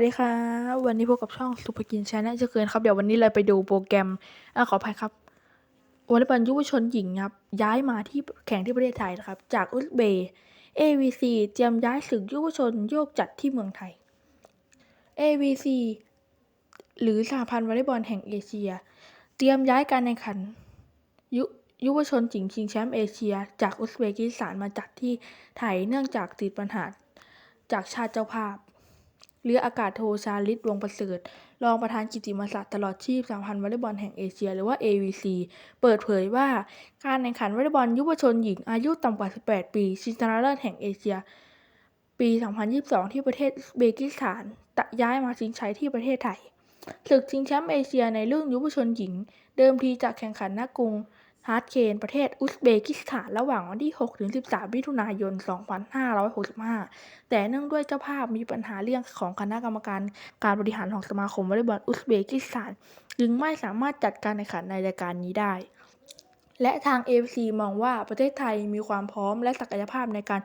วัสดีค่ะวันนี้พบกับช่องสุภกินชาแนลเช่นเคยครับเดี๋ยววันนี้เราไปดูโปรแกรมอะขออภัยครับวอลเลย์บอลยุวชนหญิงครับ ย้ายมาที่แข่งที่ประเทศไทยนะครับ จากอุซเบย์ AVC เตรียมย้ายศึกยุวชนโยกจัดที่เมืองไทย AVC หรือสหพันธ์วอลเลย์บอลแห่งเอเชีย เตรียมย้ายการแข่งขัน ยุยุวชนหญิงชิงแชมป์เอเชีย จากอุซเบกิสถานมาจัดที่ไทยเนื่องจากติดปัญหาจากชาติเจ้าภาพ เรืออากาศโทชาลิตวงประเสริฐ รองประธานกิติมศักดิ์ตลอดชีพสหพันธ์วอลเลย์บอลแห่งเอเชีย หรือว่า AVC เปิดเผยว่าการแข่งขันวอลเลย์บอลยุวชนหญิงอายุต่ำกว่า 18 ปี ชิงชนะเลิศแห่งเอเชีย ปี 2022 ที่ประเทศเบกิสถานจะย้ายมาชิงชัยที่ประเทศไทยศึกชิงแชมป์เอเชียในรุ่นยุวชนหญิง เดิมทีจะแข่งขันณกรุง ฮาร์ดเคนประเทศอุซเบกิสถานระหว่างวันที่6-13 มิถุนายน 2565 แต่เนื่องด้วยเจ้าภาพมีปัญหาเรื่องของคณะกรรมการการบริหารของสมาคมวอลเลย์บอลอุซเบกิสถาน จึงไม่สามารถจัดการแข่งขันในรายการนี้ได้ และทาง AFC มองว่าประเทศไทยมีความพร้อมและศักยภาพในการ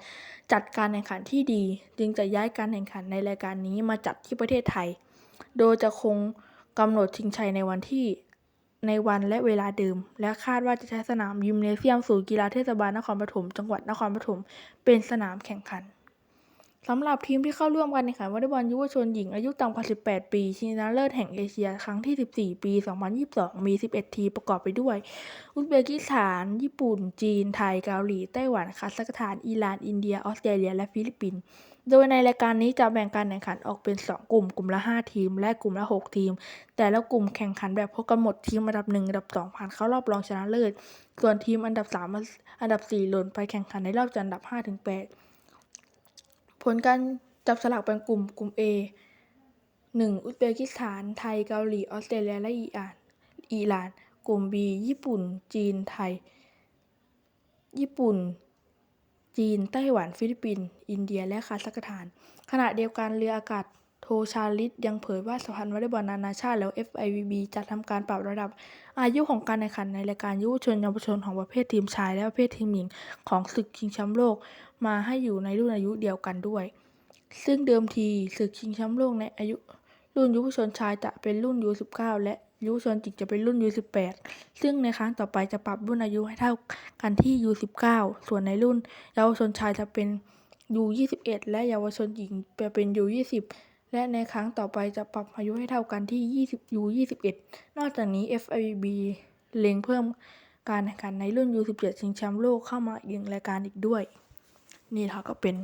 จัดการแข่งขันที่ดี จึงจะย้ายการแข่งขันในรายการนี้มาจัดที่ประเทศไทย โดยจะคงกำหนดชิงชัยในวันที่ ในวันและเวลาเดิม และคาดว่าจะใช้สนามยิมเนเซียมศูนย์กีฬาเทศบาลนครปฐม จังหวัดนครปฐม เป็นสนามแข่งขัน สำหรับทีมที่เข้าร่วมการแข่งขันวอลเลย์บอลยุวชนหญิงอายุต่ำกว่า 18 ปี ชิงชนะเลิศแห่งเอเชียครั้งที่ 14 ปี 2022 มี 11 ทีมประกอบไปด้วย อุซเบกิสถาน ญี่ปุ่น จีน ไทย เกาหลี ไต้หวัน คาซัคสถาน อิหร่าน อินเดีย ออสเตรเลีย และฟิลิปปินส์ โดยในรายการนี้จะแบ่งการแข่งขันออกเป็น 2 กลุ่ม กลุ่มละ 5 ทีม และกลุ่มละ 6 ทีม แต่ละกลุ่มแข่งขันแบบพบกันหมดทีมอันดับ1อันดับ2ผ่านเข้ารอบรองชนะเลิศ ส่วนทีมอันดับ 3 อันดับ 4 หล่นไปแข่งขันในรอบจัดอันดับ5-8 ผลการจับสลากแบ่งกลุ่มกลุ่ม A 1อุซเบกิสถาน ไทย เกาหลี ออสเตรเลีย และอิหร่านอิหร่าน กลุ่ม B ญี่ปุ่น จีน ไทย ญี่ปุ่น จีน ไต้หวัน ฟิลิปปินส์ อินเดีย และคาซัคสถาน ขณะเดียวกันเรืออากาศ โทชาลิตยังเผยว่าสหพันธ์วอลเลย์บอลนานาชาติ แล้ว FIVB จะทำการปรับระดับอายุของการแข่งขันในรายการยุวชนเยาวชนของประเภททีมชาย และประเภททีมหญิงของศึกชิงแชมป์โลกมาให้อยู่ในรุ่นอายุเดียวกันด้วย ซึ่งเดิมทีศึกชิงแชมป์โลกในอายุรุ่นยุวชนชายจะเป็นรุ่น U19 และยุวชนหญิงจะเป็นรุ่น U18 ซึ่งในครั้งต่อไปจะปรับรุ่นอายุให้เท่ากันที่ U19 ส่วนในรุ่นเยาวชนชายจะเป็น U21 และเยาวชนหญิงจะเป็น U20 และในครั้งต่อไปจะปรับอายุให้เท่ากันที่ 20 U21 นอกจากนี้ FIB เล็งเพิ่มการแข่งขันในรุ่น U17 ชิงแชมป์โลกเข้ามาอีกหนึ่งรายการอีกด้วย นี่ค่ะก็เป็น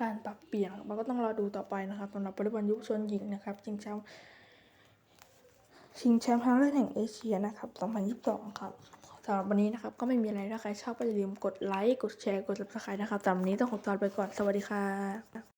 การปรับเปลี่ยนเราก็ต้องรอดูต่อไปนะครับสำหรับวอลเลย์บอลยุวชนหญิงนะครับชิงแชมป์ชิงแชมป์ชนะเลิศแห่งเอเชียนะครับ 2022 ครับสำหรับวันนี้นะครับ ก็ไม่มีอะไรถ้าใครชอบก็อย่าลืมกดไลค์ กดแชร์ กด subscribe นะครับสำหรับวันนี้ต้องขอตัวไปก่อน สวัสดีค่ะ